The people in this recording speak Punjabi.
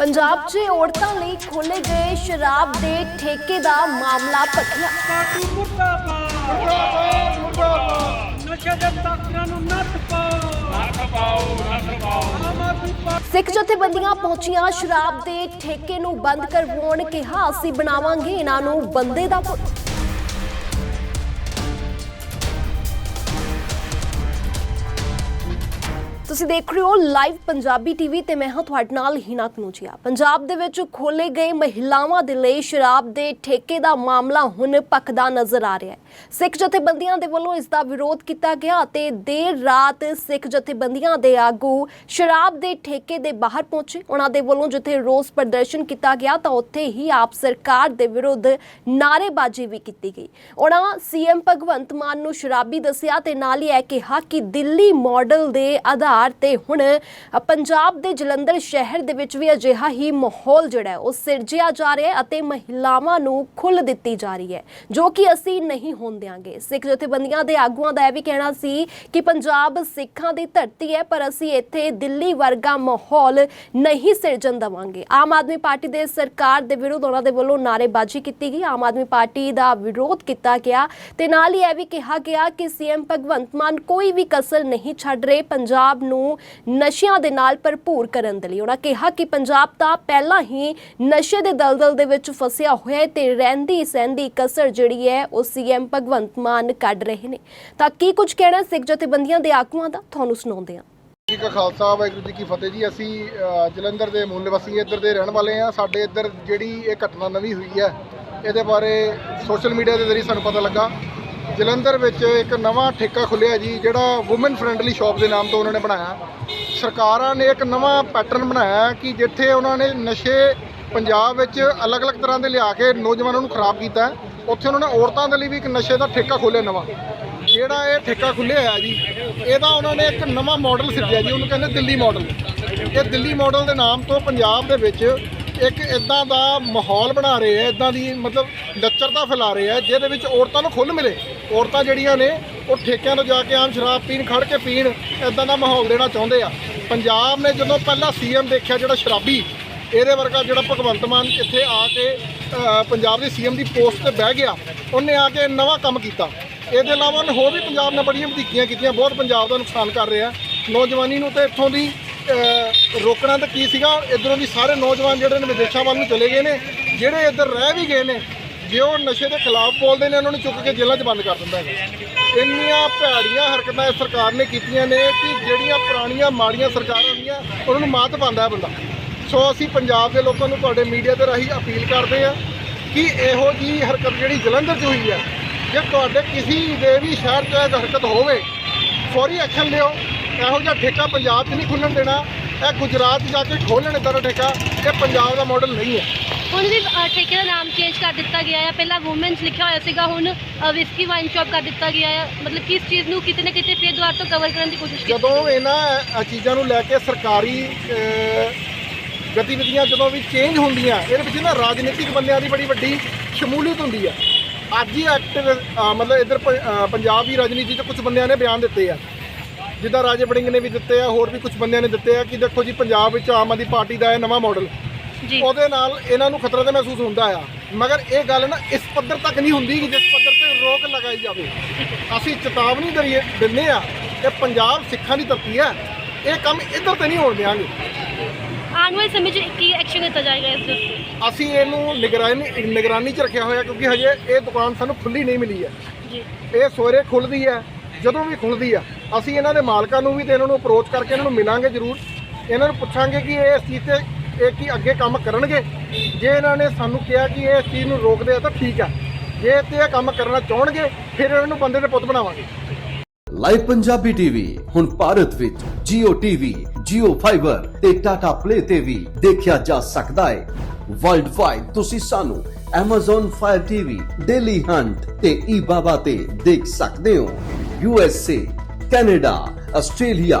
ਪੰਜਾਬ 'ਚ ਔਰਤਾਂ ਲਈ ਖੋਲੇ ਗਏ ਸ਼ਰਾਬ ਦੇ ਠੇਕੇ ਦਾ ਮਾਮਲਾ ਭਖਿਆ। ਪਾਰਟੀ ਮੁਰਦਾਬਾਦ ਮੁਰਦਾਬਾਦ। ਮੁਰਦਾਬਾਦ ਨਸ਼ੇ ਦੇ ਤਸਕਰਾਂ ਨੂੰ ਨੱਥ ਪਾਓ ਨੱਥ ਪਾਓ ਨੱਥ ਪਾਓ ਆਮ ਆਦਮੀ ਪਾਰਟੀ ਸਿੱਖ ਜਥੇਬੰਦੀਆਂ ਪਹੁੰਚੀਆਂ ਸ਼ਰਾਬ ਦੇ ਠੇਕੇ ਨੂੰ ਬੰਦ ਕਰਵਾਉਣ ਕਿਹਾ ਅਸੀਂ ਬਣਾਵਾਂਗੇ ਇਹਨਾਂ ਨੂੰ ਬੰਦੇ ਦਾ ਪੁੱਤ। ਤੁਸੀਂ ਦੇਖ ਰਹੇ ਹੋ ਲਾਈਵ ਪੰਜਾਬੀ ਟੀਵੀ ਤੇ ਮੈਂ ਹਾਂ ਤੁਹਾਡੇ ਨਾਲ ਹਿਨਾ ਕਨੂਚੀਆ ਪੰਜਾਬ ਦੇ ਵਿੱਚ ਖੋਲੇ ਗਏ ਮਹਿਲਾਵਾਂ ਦੇ ਲਈ ਸ਼ਰਾਬ ਦੇ ਠੇਕੇ ਦਾ ਮਾਮਲਾ ਹੁਣ ਪੱਕਦਾ ਨਜ਼ਰ ਆ ਰਿਹਾ ਹੈ। ਸਿੱਖ ਜਥੇਬੰਦੀਆਂ ਦੇ ਵੱਲੋਂ ਇਸ ਦਾ ਵਿਰੋਧ ਕੀਤਾ ਗਿਆ ਅਤੇ ਦੇਰ ਰਾਤ ਸਿੱਖ ਜਥੇਬੰਦੀਆਂ ਦੇ ਆਗੂ ਸ਼ਰਾਬ ਦੇ ਠੇਕੇ ਦੇ ਬਾਹਰ ਪਹੁੰਚੇ। ਉਹਨਾਂ ਦੇ ਵੱਲੋਂ ਜਿੱਥੇ ਰੋਸ ਪ੍ਰਦਰਸ਼ਨ ਕੀਤਾ ਗਿਆ ਤਾਂ ਉੱਥੇ ਹੀ ਆਪ ਸਰਕਾਰ ਦੇ ਵਿਰੁੱਧ ਨਾਅਰੇਬਾਜ਼ੀ ਵੀ ਕੀਤੀ ਗਈ। ਉਹਨਾਂ ਸੀਐਮ ਭਗਵੰਤ ਮਾਨ ਨੂੰ ਸ਼ਰਾਬੀ ਦੱਸਿਆ ਤੇ ਨਾਲ ਹੀ ਇਹ ਕਿਹਾ ਕਿ ਦਿੱਲੀ ਮਾਡਲ ਦੇ ਆਧਾਰ ਤੇ ਹੁਣ ਪੰਜਾਬ ਦੇ ਜਲੰਧਰ ਸ਼ਹਿਰ ਦੇ ਵਿੱਚ ਵੀ ਅਜਿਹਾ ਹੀ ਮਾਹੌਲ ਜਿਹੜਾ ਉਹ ਸਿਰਜਿਆ ਜਾ ਰਿਹਾ ਹੈ ਅਤੇ ਮਹਿਲਾਵਾਂ ਨੂੰ ਖੁੱਲ੍ਹ ਦਿੱਤੀ ਜਾ ਰਹੀ ਹੈ, ਜੋ ਕਿ ਅਸੀਂ ਨਹੀਂ ਹੋਣ ਦਿਆਂਗੇ। ਸਿੱਖ ਜਥੇਬੰਦੀਆਂ ਦੇ ਆਗੂਆਂ ਦਾ ਇਹ ਵੀ ਕਹਿਣਾ ਸੀ ਕਿ ਪੰਜਾਬ ਸਿੱਖਾਂ ਦੀ ਧਰਤੀ ਹੈ, ਪਰ ਅਸੀਂ ਇੱਥੇ ਦਿੱਲੀ ਵਰਗਾ ਮਾਹੌਲ ਨਹੀਂ ਸਿਰਜਣ ਦੇਵਾਂਗੇ। ਆਮ ਆਦਮੀ ਪਾਰਟੀ ਦੇ ਸਰਕਾਰ ਦੇ ਵਿਰੁੱਧ ਉਹਨਾਂ ਦੇ ਵੱਲੋਂ ਨਾਅਰੇਬਾਜ਼ੀ ਕੀਤੀ ਗਈ। ਆਮ ਆਦਮੀ ਪਾਰਟੀ ਦਾ ਵਿਰੋਧ ਕੀਤਾ ਗਿਆ ਤੇ ਨਾਲ ਹੀ ਇਹ ਵੀ ਕਿਹਾ ਗਿਆ ਕਿ ਸੀਐਮ ਭਗਵੰਤ ਮਾਨ ਕੋਈ ਵੀ ਕਸਰ ਨਹੀਂ ਛੱਡ ਰਹੇ। ਪੰਜਾਬ ਨੂੰ ਨਸ਼ਿਆਂ ਦੇ ਨਾਲ ਭਰਪੂਰ ਕਰਨ ਦੇ ਲਈ। ਉਹਨਾਂ ਕਿਹਾ ਕਿ ਪੰਜਾਬ ਤਾਂ ਪਹਿਲਾਂ ਹੀ ਨਸ਼ੇ ਦੇ ਦਲਦਲ ਦੇ ਵਿੱਚ ਫਸਿਆ ਹੋਇਆ ਹੈ ਤੇ ਰਹਿੰਦੀ ਸਹਿੰਦੀ ਕਸਰ ਜਿਹੜੀ ਹੈ ਉਹ ਸੀਐਮ ਭਗਵੰਤ ਮਾਨ ਕੱਢ ਰਹੇ ਨੇ। ਤਾਂ ਕੀ ਕੁਝ ਕਹਿਣਾ ਸਿੱਖ ਜਥੇਬੰਦੀਆਂ ਦੇ ਆਗੂਆਂ ਦਾ? ਤੁਹਾਨੂੰ ਸੁਣਾਉਂਦੇ ਹਾਂ। ਜੀ ਕਾ ਖਾਲਸਾ, ਵਾਹਿਗੁਰੂ ਜੀ ਕੀ ਫਤਿਹ ਜੀ। ਅਸੀਂ ਜਲੰਧਰ ਦੇ ਮੂਲ ਨਿਵਾਸੀ ਇੱਧਰ ਦੇ ਰਹਿਣ ਵਾਲੇ ਆ ਸਾਡੇ ਇੱਧਰ ਜਿਹੜੀ ਇਹ ਘਟਨਾ ਨਵੀਂ ਹੋਈ ਹੈ, ਇਹਦੇ ਬਾਰੇ ਸੋਸ਼ਲ ਮੀਡੀਆ ਦੇ ਜ਼ਰੀਏ ਸਾਨੂੰ ਪਤਾ ਲੱਗਾ। ਜਲੰਧਰ ਵਿੱਚ ਇੱਕ ਨਵਾਂ ਠੇਕਾ ਖੁੱਲਿਆ ਜੀ, ਜਿਹੜਾ ਔਮਨ ਫ੍ਰੈਂਡਲੀ ਸ਼ਾਪ ਦੇ ਨਾਮ ਤੋਂ ਉਹਨਾਂ ਨੇ ਬਣਾਇਆ। ਸਰਕਾਰਾਂ ਨੇ ਇੱਕ ਨਵਾਂ ਪੈਟਰਨ ਬਣਾਇਆ ਕਿ ਜਿੱਥੇ ਉਹਨਾਂ ਨੇ ਨਸ਼ੇ ਪੰਜਾਬ ਵਿੱਚ ਅਲੱਗ-ਅਲੱਗ ਤਰ੍ਹਾਂ ਦੇ ਲਿਆ ਕੇ ਨੌਜਵਾਨਾਂ ਨੂੰ ਖਰਾਬ ਕੀਤਾ ਉੱਥੇ ਉਹਨਾਂ ਨੇ ਔਰਤਾਂ ਦੇ ਲਈ ਵੀ ਇੱਕ ਨਸ਼ੇ ਦਾ ਠੇਕਾ ਖੋਲ੍ਹਿਆ ਨਵਾਂ। ਜਿਹੜਾ ਇਹ ਠੇਕਾ ਖੁੱਲਿਆ ਆ ਜੀ, ਇਹਦਾ ਉਹਨਾਂ ਨੇ ਇੱਕ ਨਵਾਂ ਮਾਡਲ ਸਿਰਜਿਆ ਜੀ, ਉਹਨੂੰ ਕਹਿੰਦੇ ਦਿੱਲੀ ਮਾਡਲ ਇਹ ਦਿੱਲੀ ਮਾਡਲ ਦੇ ਨਾਮ ਤੋਂ ਪੰਜਾਬ ਦੇ ਵਿੱਚ ਇੱਕ ਇਦਾਂ ਦਾ ਮਾਹੌਲ ਬਣਾ ਰਹੇ ਆ ਇਦਾਂ ਦੀ ਮਤਲਬ ਲੱਚਰਤਾ ਫੈਲਾ ਰਹੇ ਆ ਜਿਹਦੇ ਵਿੱਚ ਔਰਤਾਂ ਨੂੰ ਖੁੱਲ੍ਹ ਮਿਲੇ। ਔਰਤਾਂ ਜਿਹੜੀਆਂ ਨੇ ਉਹ ਠੇਕਿਆਂ ਤੋਂ ਜਾ ਕੇ ਆਮ ਸ਼ਰਾਬ ਪੀਣ ਖੜ ਕੇ ਪੀਣ ਇਦਾਂ ਦਾ ਮਾਹੌਲ ਦੇਣਾ ਚਾਹੁੰਦੇ ਆ। ਪੰਜਾਬ ਨੇ ਜਦੋਂ ਪਹਿਲਾ ਸੀਐਮ ਦੇਖਿਆ ਜਿਹੜਾ ਸ਼ਰਾਬੀ ਇਹਦੇ ਵਰਗਾ ਜਿਹੜਾ ਭਗਵੰਤ ਮਾਨ ਇੱਥੇ ਆ ਕੇ ਅ, ਪੰਜਾਬ ਦੇ ਸੀਐਮ ਦੀ ਪੋਸਟ ਤੇ ਬਹਿ ਗਿਆ ਉਹਨੇ ਆ ਕੇ ਨਵਾਂ ਕੰਮ ਕੀਤਾ। ਇਹਦੇ ਇਲਾਵਾ ਉਹਨੇ ਹੋਰ ਵੀ ਪੰਜਾਬ ਨੇ ਬੜੀਆਂ ਵਧੀਕੀਆਂ ਕੀਤੀਆਂ ਬਹੁਤ ਪੰਜਾਬ ਦਾ ਨੁਕਸਾਨ ਕਰ ਰਿਹਾ। ਨੌਜਵਾਨੀ ਨੂੰ ਤੇ ਇੱਥੋਂ ਦੀ ਰੋਕਣਾ ਤਾਂ ਕੀ ਸੀਗਾ? ਇਧਰੋਂ ਦੀ ਸਾਰੇ ਨੌਜਵਾਨ ਜਿਹੜੇ ਨੇ ਵਿਦੇਸ਼ਾਂ ਵੱਲ ਨੂੰ ਚਲੇ ਗਏ ਨੇ ਜਿਹੜੇ ਇੱਧਰ ਰਹਿ ਵੀ ਗਏ ਨੇ ਜੇ ਉਹ ਨਸ਼ੇ ਦੇ ਖਿਲਾਫ ਬੋਲਦੇ ਨੇ, ਉਹਨਾਂ ਨੂੰ ਚੁੱਕ ਕੇ ਜੇਲ੍ਹਾਂ 'ਚ ਬੰਦ ਕਰ ਦਿੰਦਾ ਹੈਗਾ। ਇੰਨੀਆਂ ਭੈੜੀਆਂ ਹਰਕਤਾਂ ਇਸ ਸਰਕਾਰ ਨੇ ਕੀਤੀਆਂ ਨੇ ਕਿ ਜਿਹੜੀਆਂ ਪੁਰਾਣੀਆਂ ਮਾੜੀਆਂ ਸਰਕਾਰਾਂ ਹੁੰਦੀਆਂ, ਉਹਨਾਂ ਨੂੰ ਮਾਤ ਪਾਉਂਦਾ ਹੈ ਬੰਦਾ। ਸੋ ਅਸੀਂ ਪੰਜਾਬ ਦੇ ਲੋਕਾਂ ਨੂੰ ਤੁਹਾਡੇ ਮੀਡੀਆ ਦੇ ਰਾਹੀਂ ਅਪੀਲ ਕਰਦੇ ਹਾਂ ਕਿ ਇਹੋ ਜੀ ਹਰਕਤ ਜਿਹੜੀ ਜਲੰਧਰ 'ਚ ਹੋਈ ਹੈ, ਜੇ ਤੁਹਾਡੇ ਕਿਸੇ ਦੇ ਵੀ ਸ਼ਹਿਰ 'ਚ ਇਹ ਹਰਕਤ ਹੋਵੇ, ਫੌਰੀ ਐਕਸ਼ਨ ਲਿਓ। ਇਹੋ ਜਿਹਾ ਠੇਕਾ ਪੰਜਾਬ 'ਚ ਨਹੀਂ ਖੁੱਲਣ ਦੇਣਾ। ਇਹ ਗੁਜਰਾਤ 'ਚ ਜਾ ਕੇ ਖੋਲ੍ਹਣ ਇੱਦਾਂ ਦਾ ਠੇਕਾ, ਇਹ ਪੰਜਾਬ ਦਾ ਮਾਡਲ ਨਹੀਂ ਹੈ। ਹੁਣ ਵੀ ਠੇਕੇ ਦਾ ਨਾਮ ਚੇਂਜ ਕਰ ਦਿੱਤਾ ਗਿਆ ਹੈ ਪਹਿਲਾਂ ਔਮਨਸ ਲਿਖਿਆ ਹੋਇਆ ਸੀਗਾ ਹੁਣ ਵਿਸਕੀ ਵਾਈਨ ਸ਼ਾਪ ਕਰ ਦਿੱਤਾ ਗਿਆ ਹੈ ਮਤਲਬ ਕਿਸ ਚੀਜ਼ ਨੂੰ ਕਿਤੇ ਨਾ ਕਿਤੇ ਫੇਰ ਦੁਬਾਰਾ ਤੋਂ ਕਵਰ ਕਰਨ ਦੀ ਕੋਸ਼ਿਸ਼ ਕੀਤੀ ਜਦੋਂ ਇਹਨਾਂ ਚੀਜ਼ਾਂ ਨੂੰ ਲੈ ਕੇ ਸਰਕਾਰੀ ਗਤੀਵਿਧੀਆਂ ਜਦੋਂ ਵੀ ਚੇਂਜ ਹੁੰਦੀਆਂ ਇਹਦੇ ਵਿੱਚ ਨਾ ਰਾਜਨੀਤਿਕ ਬੰਦਿਆਂ ਦੀ ਬੜੀ ਵੱਡੀ ਸ਼ਮੂਲੀਅਤ ਹੁੰਦੀ ਆ। ਅੱਜ ਹੀ ਐਕਟਿਵ ਮਤਲਬ ਇੱਧਰ ਪੰਜਾਬ ਦੀ ਰਾਜਨੀਤੀ 'ਚ ਕੁਝ ਬੰਦਿਆਂ ਨੇ ਬਿਆਨ ਦਿੱਤੇ ਆ। ਜਿੱਦਾਂ ਰਾਜੇ ਵੜਿੰਗ ਨੇ ਵੀ ਦਿੱਤੇ ਆ ਹੋਰ ਵੀ ਕੁਝ ਬੰਦਿਆਂ ਨੇ ਦਿੱਤੇ ਆ ਕਿ ਦੇਖੋ ਜੀ ਪੰਜਾਬ ਵਿੱਚ ਆਮ ਆਦਮੀ ਪਾਰਟੀ ਦਾ ਇਹ ਨਵਾਂ ਮਾਡਲ ਉਹਦੇ ਨਾਲ ਇਹਨਾਂ ਨੂੰ ਖਤਰਾ ਤਾਂ ਮਹਿਸੂਸ ਹੁੰਦਾ ਆ। ਮਗਰ ਇਹ ਗੱਲ ਨਾ ਇਸ ਪੱਧਰ ਤੱਕ ਨਹੀਂ ਹੁੰਦੀ ਕਿ ਜਿਸ ਪੱਧਰ ਤੇ ਰੋਕ ਲਗਾਈ ਜਾਵੇ। ਅਸੀਂ ਚੇਤਾਵਨੀ ਦਰੀਏ ਦਿੰਦੇ ਆ ਕਿ ਪੰਜਾਬ ਸਿੱਖਾਂ ਦੀ ਧਰਤੀ ਹੈ। ਇਹ ਕੰਮ ਇੱਧਰ ਤੇ ਨਹੀਂ ਹੋਣ ਦਿਆਂਗੇ। ਆਉਣ ਵਾਲੇ ਸਮੇਂ 'ਚ ਕੀ ਐਕਸ਼ਨ ਕੀਤਾ ਜਾਏਗਾ ਇਸ ਦੇ ਉੱਤੇ? ਅਸੀਂ ਇਹਨੂੰ ਨਿਗਰਾਨੀ ਨਿਗਰਾਨੀ 'ਚ ਰੱਖਿਆ ਹੋਇਆ ਕਿਉਂਕਿ ਹਜੇ ਇਹ ਦੁਕਾਨ ਸਾਨੂੰ ਖੁੱਲੀ ਨਹੀਂ ਮਿਲੀ ਹੈ। ਜੀ। ਇਹ ਸਵੇਰੇ ਖੁੱਲਦੀ ਹੈ ਜਦੋਂ ਵੀ ਖੁੱਲਦੀ ਆ। ਅਸੀਂ ਇਹਨਾਂ ਦੇ ਮਾਲਕਾਂ ਨੂੰ ਵੀ ਤੇ ਇਹਨਾਂ ਨੂੰ ਅਪਰੋਚ ਕਰਕੇ ਇਹਨਾਂ ਨੂੰ ਮਿਲਾਂਗੇ ਜ਼ਰੂਰ। ਇਹਨਾਂ ਨੂੰ ਪੁੱਛਾਂਗੇ ਕਿ ਇਹ ਇਸ ਚੀਜ਼ ਤੇ ਇਹ ਕੀ ਅੱਗੇ ਕੰਮ ਕਰਨਗੇ? ਜੇ ਇਹਨਾਂ ਨੇ ਸਾਨੂੰ ਕਿਹਾ ਕਿ ਇਹ ਚੀਜ਼ ਨੂੰ ਰੋਕਦੇ ਆ ਤਾਂ ਠੀਕ ਆ। ਜੇ ਤੇ ਇਹ ਕੰਮ ਕਰਨਾ ਚਾਹਣਗੇ ਫਿਰ ਇਹਨਾਂ ਨੂੰ ਬੰਦੇ ਦੇ ਪੁੱਤ ਬਣਾਵਾਂਗੇ। ਲਾਈਵ ਪੰਜਾਬੀ ਟੀਵੀ ਹੁਣ ਭਾਰਤ ਵਿੱਚ Jio TV, Jio Fiber ਤੇ Tata Play ਤੇ ਵੀ ਦੇਖਿਆ ਜਾ ਸਕਦਾ ਹੈ। ਵਰਲਡ ਵਾਈਡ ਤੁਸੀਂ ਸਾਨੂੰ Amazon Fire TV, Daily Hunt ਤੇ eBaba ਤੇ ਦੇਖ ਸਕਦੇ ਹੋ। USA, Canada, Australia,